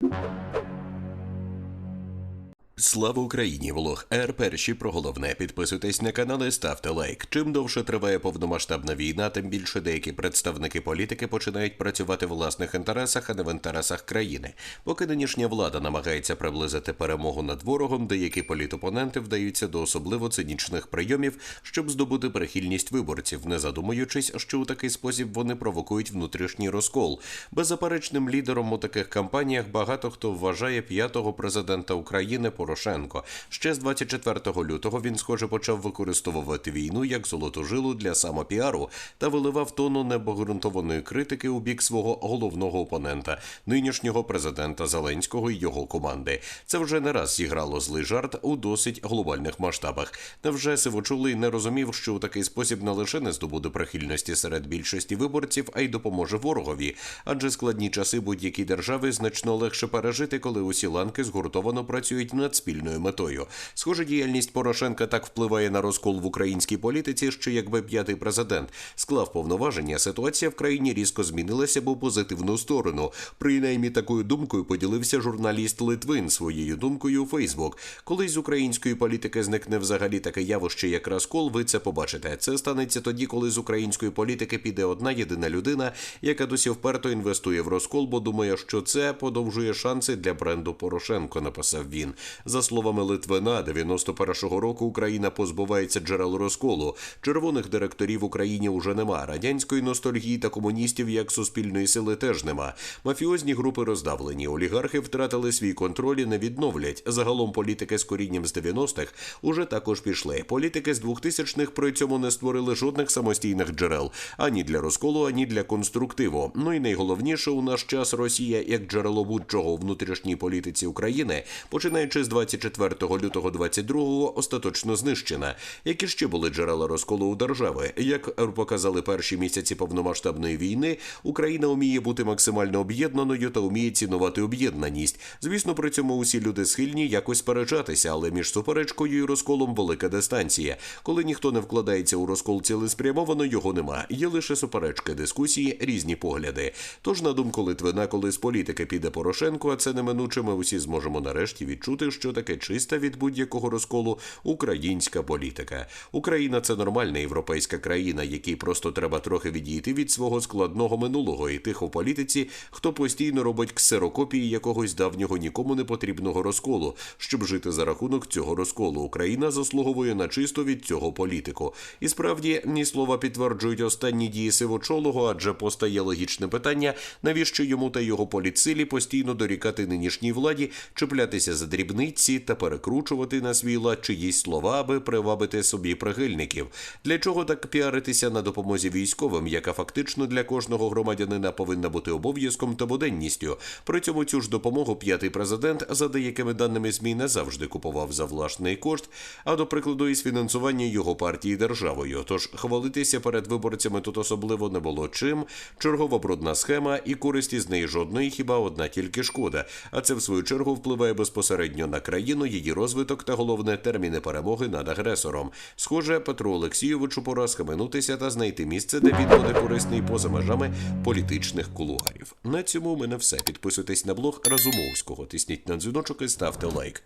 you Слава Україні! Влог Р. Перші про головне. Підписуйтесь на канал і ставте лайк. Чим довше триває повномасштабна війна, тим більше деякі представники політики починають працювати в власних інтересах, а не в інтересах країни. Поки нинішня влада намагається приблизити перемогу над ворогом, деякі політопоненти вдаються до особливо цинічних прийомів, щоб здобути прихильність виборців, не задумуючись, що у такий спосіб вони провокують внутрішній розкол. Беззаперечним лідером у таких кампаніях багато хто вважає п'ятого президента України Порошенко. Ще з 24 лютого він, схоже, почав використовувати війну як золоту жилу для самопіару та виливав тону необґрунтованої критики у бік свого головного опонента, нинішнього президента Зеленського і його команди. Це вже не раз зіграло злий жарт у досить глобальних масштабах. Невже Сивочулий не розумів, що у такий спосіб не лише не здобуде прихильності серед більшості виборців, а й допоможе ворогові, адже складні часи будь-якій держави значно легше пережити, коли усі ланки згуртовано працюють над спільною метою. Схоже, діяльність Порошенка так впливає на розкол в українській політиці, що якби п'ятий президент склав повноваження, ситуація в країні різко змінилася б у позитивну сторону. Принаймні такою думкою поділився журналіст Литвин своєю думкою у Фейсбук. Колись з української політики зникне взагалі таке явище, як розкол. Ви це побачите. Це станеться тоді, коли з української політики піде одна єдина людина, яка досі вперто інвестує в розкол, бо думає, що це подовжує шанси для бренду Порошенко. Написав він. За словами Литвина, 91-го року Україна позбувається джерел розколу. Червоних директорів в Україні уже нема. Радянської ностальгії та комуністів як суспільної сили теж нема. Мафіозні групи роздавлені. Олігархи втратили свій контроль і не відновлять. Загалом політики з корінням з 90-х уже також пішли. Політики з 2000-х при цьому не створили жодних самостійних джерел ані для розколу, ані для конструктиву. Ну і найголовніше у наш час Росія як джерело будь-чого внутрішній політиці України, починаючи з 24 лютого 22-го остаточно знищена. Які ще були джерела розколу у держави? Як показали перші місяці повномасштабної війни, Україна вміє бути максимально об'єднаною та вміє цінувати об'єднаність. Звісно, при цьому усі люди схильні якось сперечатися, але між суперечкою і розколом велика дистанція. Коли ніхто не вкладається у розкол цілеспрямовано, його нема. Є лише суперечки, дискусії, різні погляди. Тож, на думку Литвина, коли з політики піде Порошенко, а це неминуче, ми усі зможемо нарешті відчути, що таке чиста від будь-якого розколу українська політика. Україна це нормальна європейська країна, якій просто треба трохи відійти від свого складного минулого і тих у політиці, хто постійно робить ксерокопії якогось давнього нікому не потрібного розколу, щоб жити за рахунок цього розколу. Україна заслуговує на чисто від цього політику. І справді ні слова підтверджують останні дії сивочолого, адже постає логічне питання, навіщо йому та його політсилі постійно дорікати нинішній владі, чіплятися за дрібниці та перекручувати на свій лад чиїсь слова, аби привабити собі прихильників. Для чого так піаритися на допомозі військовим, яка фактично для кожного громадянина повинна бути обов'язком та буденністю. При цьому цю ж допомогу п'ятий президент за деякими даними змі не завжди купував за власний кошт, а до прикладу, із фінансування його партії державою. Тож хвалитися перед виборцями тут особливо не було чим. Чергова брудна схема і користі з неї жодної, хіба одна тільки шкода. А це в свою чергу впливає безпосередньо на країну, її розвиток та головне терміни перемоги над агресором. Схоже, Петру Олексійовичу пора схаменутися та знайти місце, де він буде корисний поза межами політичних кулуарів. На цьому у мене все. Підписуйтесь на блог Разумовського, тисніть на дзвіночок і ставте лайк.